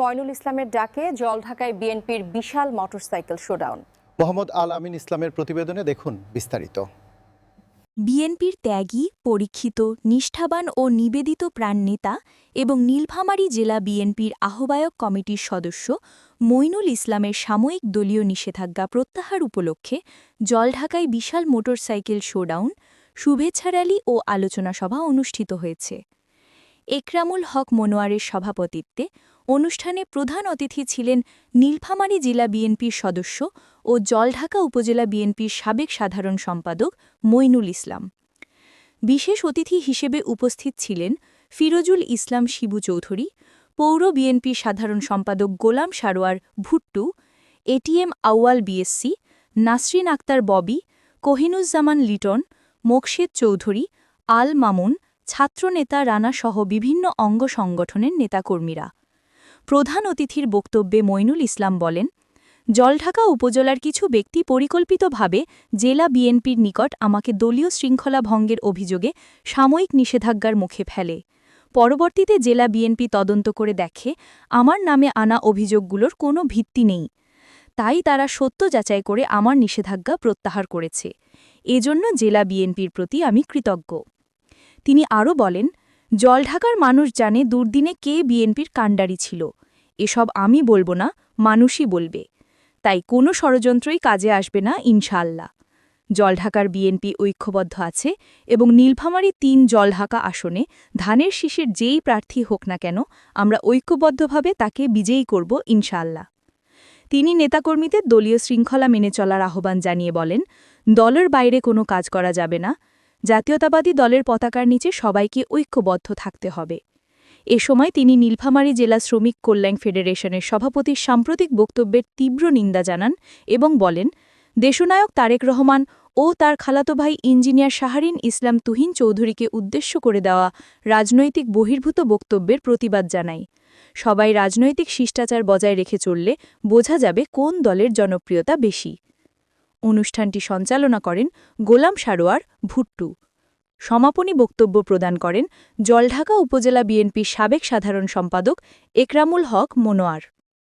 ময়নুল ইসলামের ডাকে জলঢাকায় বিএনপির বিশাল মোটরসাইকেল শোডাউন। মোহাম্মদ আল আমিন ইসলামের প্রতিবেদনে দেখুন বিস্তারিত। বিএনপির ত্যাগী পরীক্ষিত নিষ্ঠাবান ও নিবেদিত প্রাণ নেতা এবং নীলফামারী জেলা বিএনপির আহ্বায়ক কমিটির সদস্য মইনুল ইসলামের সাময়িক দলীয় নিষেধাজ্ঞা প্রত্যাহার উপলক্ষে জলঢাকায় বিশাল মোটরসাইকেল শোডাউন শুভেচ্ছা র্যালি ও আলোচনা সভা অনুষ্ঠিত হয়েছে। একরামুল হক মনোয়ারের সভাপতিত্বে অনুষ্ঠানে প্রধান অতিথি ছিলেন নীলফামারী জেলা বিএনপির সদস্য ও জলঢাকা উপজেলা বিএনপির সাবেক সাধারণ সম্পাদক মইনুল ইসলাম। বিশেষ অতিথি হিসেবে উপস্থিত ছিলেন ফিরোজুল ইসলাম শিবু চৌধুরী, পৌর বিএনপির সাধারণ সম্পাদক গোলাম সারোয়ার ভুট্টু, এটিএম আউয়াল বিএসসি, নাসরিন আক্তার ববি, কোহিনুজ্জামান লিটন, মোকশেদ চৌধুরী, আল মামুন, ছাত্রনেতা রানাসহ বিভিন্ন অঙ্গ সংগঠনের নেতাকর্মীরা। প্রধান অতিথির বক্তব্যে মইনুল ইসলাম বলেন, জলঢাকা উপজেলার কিছু ব্যক্তি পরিকল্পিতভাবে জেলা বিএনপির নিকট আমাকে দলীয় শৃঙ্খলা ভঙ্গের অভিযোগে সাময়িক নিষেধাজ্ঞার মুখে ফেলে। পরবর্তীতে জেলা বিএনপি তদন্ত করে দেখে আমার নামে আনা অভিযোগগুলোর কোনো ভিত্তি নেই। তাই তারা সত্য যাচাই করে আমার নিষেধাজ্ঞা প্রত্যাহার করেছে। এজন্য জেলা বিএনপির প্রতি আমি কৃতজ্ঞ। তিনি আরও বলেন জলঢাকার মানুষ জানে দুর্দিনে কে বিএনপির কাণ্ডারি ছিল। এসব আমি বলব না, মানুষই বলবে। তাই কোনো ষড়যন্ত্রই কাজে আসবে না, ইনশাআল্লাহ। জলঢাকার বিএনপি ঐক্যবদ্ধ আছে এবং নীলফামারী তিন জলঢাকা আসনে ধানের শীষের যেই প্রার্থী হোক না কেন, আমরা ঐক্যবদ্ধভাবে তাকে বিজয়ী করব ইনশাল্লাহ তিনি নেতাকর্মীদের দলীয় শৃঙ্খলা মেনে চলার আহ্বান জানিয়ে বলেন, দলের বাইরে কোনো কাজ করা যাবে না। জাতীয়তাবাদী দলের পতাকার নিচে সবাইকে ঐক্যবদ্ধ থাকতে হবে। এ সময় তিনি নীলফামারী জেলা শ্রমিক কল্যাণ ফেডারেশনের সভাপতির সাম্প্রতিক বক্তব্যের তীব্র নিন্দা জানান এবং বলেন, দেশনায়ক তারেক রহমান ও তার খালাতো ভাই ইঞ্জিনিয়ার শাহরিন ইসলাম তুহিন চৌধুরীকে উদ্দেশ্য করে দেওয়া রাজনৈতিক বহির্ভূত বক্তব্যের প্রতিবাদ জানাই সবাই রাজনৈতিক শিষ্টাচার বজায় রেখে চললে বোঝা যাবে কোন দলের জনপ্রিয়তা বেশি। অনুষ্ঠানটি সঞ্চালনা করেন গোলাম সারোয়ার ভুট্টু। সমাপনী বক্তব্য প্রদান করেন জলঢাকা উপজেলা বিএনপির সাবেক সাধারণ সম্পাদক একরামুল হক মনোয়ার।